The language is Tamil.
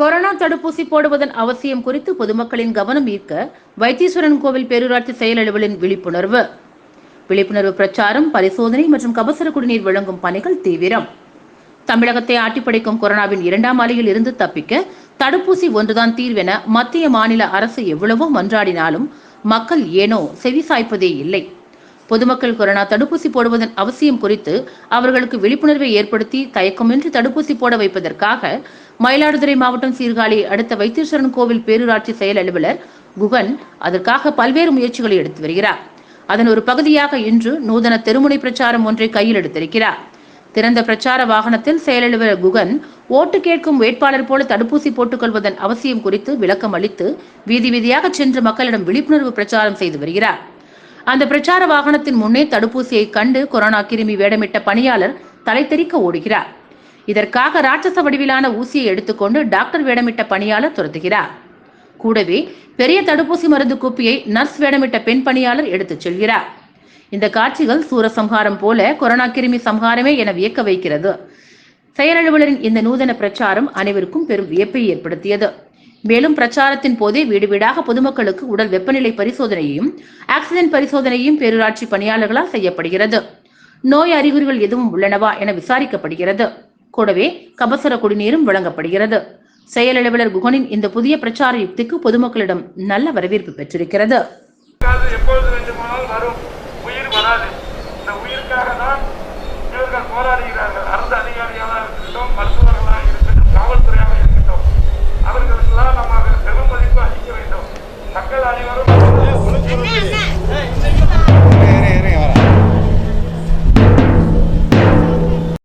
கொரோனா தடுப்பூசி போடுவதன் அவசியம் குறித்து பொதுமக்களின் கவனம் ஈர்க்க வைத்தீஸ்வரன் கோவில் பேரூராட்சி செயல் அலுவலின் விழிப்புணர்வு. விழிப்புணர்வு பிரச்சாரம் பரிசோதனை மற்றும் கபசர குடிநீர் வழங்கும் பணிகள் தீவிரம். தமிழகத்தை ஆட்டிப்படைக்கும் கொரோனாவின் இரண்டாம் அலையில் இருந்து தப்பிக்க தடுப்பூசி ஒன்றுதான் தீர்வென மத்திய மாநில அரசு எவ்வளவோ மன்றாடினாலும் மக்கள் ஏனோ செவிசாய்ப்பதே இல்லை. பொதுமக்கள் கொரோனா தடுப்பூசி போடுவதன் அவசியம் குறித்து அவர்களுக்கு விழிப்புணர்வை ஏற்படுத்தி தயக்கமின்றி தடுப்பூசி போட வைப்பதற்காக மயிலாடுதுறை மாவட்டம் சீர்காழி அடுத்த வைத்தீஸ்வரன் கோவில் பேரூராட்சி செயல் அலுவலர் குகன் அதற்காக பல்வேறு முயற்சிகளை எடுத்து வருகிறார். அதன் ஒரு பகுதியாக இன்று நூதன தெருமுனை பிரச்சாரம் ஒன்றை கையில் எடுத்திருக்கிறார். திறந்த பிரச்சார வாகனத்தில் செயலலுவலர் குகன் ஓட்டு கேட்கும் வேட்பாளர் போல தடுப்பூசி போட்டுக் கொள்வதன் அவசியம் குறித்து விளக்கம் அளித்து வீதி வீதியாக சென்று மக்களிடம் விழிப்புணர்வு பிரச்சாரம் செய்து வருகிறார். அந்த பிரச்சார வாகனத்தின் முன்னே தடுப்பூசியை கண்டு கொரோனா கிருமி வேடமிட்ட பணியாளர் தலைத்தெறிக்க ஓடுகிறார். இதற்காக ராட்சச வடிவிலான ஊசியை எடுத்துக்கொண்டு டாக்டர் வேடமிட்ட பணியாளர் துரத்துகிறார். கூடவே பெரிய தடுப்பூசி மருந்து குப்பியை நர்ஸ் வேடமிட்ட பெண் பணியாளர் எடுத்துச் செல்கிறார். இந்த காட்சிகள் சூரசம்ஹாரம் போல கொரோனா கிருமி சம்ஹாரமே என வியக்க வைக்கிறது. செயலலுவலரின் இந்த நூதன பிரச்சாரம் அனைவருக்கும் பெரும் வியப்பை ஏற்படுத்தியது. மேலும் பிரச்சாரத்தின் போதே வீடு வீடாக பொதுமக்களுக்கு உடல் வெப்பநிலை பரிசோதனையையும் ஆக்சிஜன் பரிசோதனையும் பேரூராட்சி பணியாளர்களால் செய்யப்படுகிறது. நோய் அறிகுறிகள் எதுவும் உள்ளனவா என விசாரிக்கப்படுகிறது. கூடவே கபசுர குடிநீரும் வழங்கப்படுகிறது. செயலலுவலர் குகனின் இந்த புதிய பிரச்சார யுக்திக்கு பொதுமக்களிடம் நல்ல வரவேற்பு பெற்றிருக்கிறது. போராடுகிறார்கள். அரசு அதிகாரியாக இருக்கட்டும் மருத்துவ Não, não.